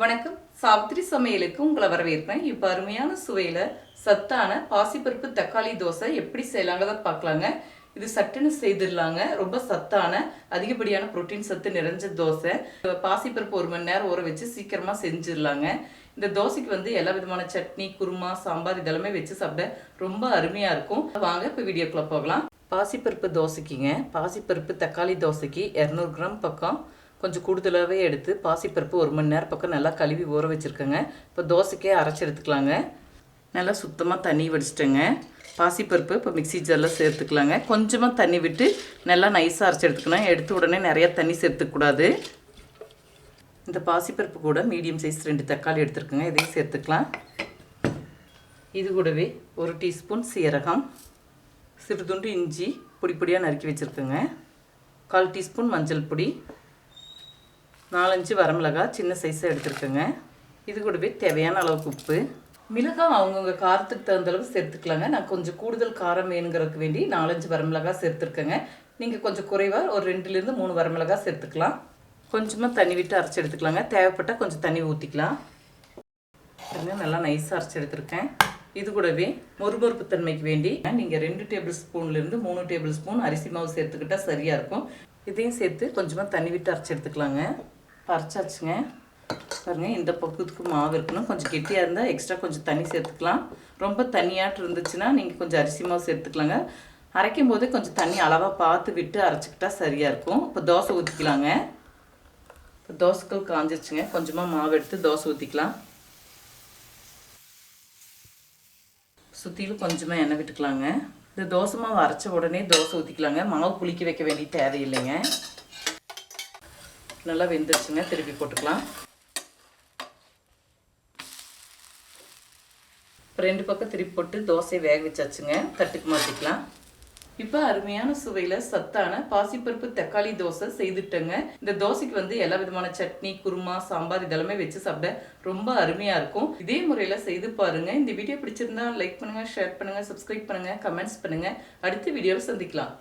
வணக்கம். சாவித்திரி சமையலுக்கு உங்களை வரவேற்பேன் இப்போ அருமையான சுவையில் சத்தான பாசிப்பருப்பு தக்காளி தோசை எப்படி செய்யலாங்கிறத பார்க்கலாங்க. இது சட்டுன்னு செய்திடலாங்க. ரொம்ப சத்தான அதிகப்படியான புரோட்டீன் சத்து நிறைஞ்ச தோசை. பாசிப்பருப்பு ஒரு மணி நேரம் ஊற வச்சு சீக்கிரமாக செஞ்சிடலாங்க. இந்த தோசைக்கு வந்து எல்லா விதமான சட்னி குருமா சாம்பார் இதெல்லாமே வச்சு சாப்பிட ரொம்ப அருமையாக இருக்கும். வாங்க இப்போ வீடியோக்குள்ளே போகலாம். பாசிப்பருப்பு தோசைக்குங்க. பாசிப்பருப்பு தக்காளி தோசைக்கு இரநூறு கிராம் பக்கம் கொஞ்சம் கூடுதலாகவே எடுத்து பாசிப்பருப்பு ஒரு மணி நேரம் பக்கம் நல்லா கழுவி ஊற வச்சுருக்கேங்க. இப்போ தோசைக்கே அரைச்சி எடுத்துக்கலாங்க. நல்லா சுத்தமாக தண்ணி வடிச்சிட்டேங்க. பாசிப்பருப்பு இப்போ மிக்ஸி ஜாரில் சேர்த்துக்கலாங்க. கொஞ்சமாக தண்ணி விட்டு நல்லா நைஸாக அரைச்சி எடுத்துக்கணும். எடுத்த உடனே நிறையா தண்ணி சேர்த்துக்கூடாது இந்த பாசிப்பருப்பு கூட மீடியம் சைஸ் ரெண்டு தக்காளி எடுத்துருக்குங்க. இதையும் சேர்த்துக்கலாம். இது கூடவே ஒரு டீஸ்பூன் சீரகம் சிறுதுண்டு இஞ்சி பொடி பொடியாக நறுக்கி வச்சுருக்கேங்க. கால் டீஸ்பூன் மஞ்சள் பொடி நாலஞ்சு வரமிளகாய் சின்ன சைஸாக எடுத்துருக்கேங்க. இது கூடவே தேவையான அளவுக்கு உப்பு. மிளகாய் அவங்கவுங்க காரத்துக்கு தகுந்த அளவு சேர்த்துக்கலாங்க. நான் கொஞ்சம் கூடுதல் காரம் வேணுங்கிறதுக்கு வேண்டி நாலஞ்சு வரமிளகாய் சேர்த்துருக்கேங்க. நீங்கள் கொஞ்சம் குறைவாக ஒரு ரெண்டுலேருந்து மூணு வரமிளகாய் சேர்த்துக்கலாம். கொஞ்சமாக தண்ணி விட்டு அரைச்சி எடுத்துக்கலாங்க. தேவைப்பட்டால் கொஞ்சம் தண்ணி ஊற்றிக்கலாம் பாருங்க நல்லா நைஸாக அரைச்சி எடுத்திருக்கேன். இது கூடவே மொறுமொறுப்பு தன்மைக்கு வேண்டி நீங்கள் ரெண்டு டேபிள் ஸ்பூன்லேருந்து மூணு டேபிள் ஸ்பூன் அரிசி மாவு சேர்த்துக்கிட்டா சரியாக இருக்கும். இதையும் சேர்த்து கொஞ்சமாக தண்ணி விட்டு அரைச்சி எடுத்துக்கலாங்க. அரைச்சாச்சுங்க பாருங்கள் இந்த பக்கத்துக்கு மாவு இருக்கணும். கொஞ்சம் கெட்டியாக இருந்தால் எக்ஸ்ட்ரா கொஞ்சம் தண்ணி சேர்த்துக்கலாம். ரொம்ப தண்ணியாட்டு இருந்துச்சுன்னா நீங்கள் கொஞ்சம் அரிசி மாவு சேர்த்துக்கலாங்க. அரைக்கும் போதே கொஞ்சம் தண்ணி அளவாக பார்த்து விட்டு அரைச்சிக்கிட்டா சரியாக இருக்கும். இப்போ தோசை ஊற்றிக்கலாங்க இப்போ தோசைக்கல் காஞ்சிருச்சுங்க. கொஞ்சமாக மாவு எடுத்து தோசை ஊற்றிக்கலாம் சுற்றிலும் கொஞ்சமாக எண்ணெய் விட்டுக்கலாங்க. இந்த தோசை மாவு அரைச்ச உடனே தோசை ஊற்றிக்கலாங்க மாவு புளிக்க வைக்க வேண்டிய தேவையில்லைங்க. நல்லா வெந்துருச்சுங்க. திருப்பி போட்டுக்கலாம். இப்போ ரெண்டு பக்கம் திருப்பி போட்டு தோசையை வேக வச்சாச்சுங்க. தட்டுக்கு மாற்றிக்கலாம் இப்போ அருமையான சுவையில் சத்தான பாசிப்பருப்பு தக்காளி தோசை செய்துட்டேங்க. இந்த தோசைக்கு வந்து எல்லா விதமான சட்னி குருமா சாம்பார் இதெல்லாமே வச்சு சாப்பிட ரொம்ப அருமையாக இருக்கும். இதே முறையில் செய்து பாருங்க. இந்த வீடியோ பிடிச்சிருந்தா லைக் பண்ணுங்கள் ஷேர் பண்ணுங்கள் சப்ஸ்கிரைப் பண்ணுங்கள் கமெண்ட்ஸ் பண்ணுங்கள் அடுத்த வீடியோவில் சந்திக்கலாம்.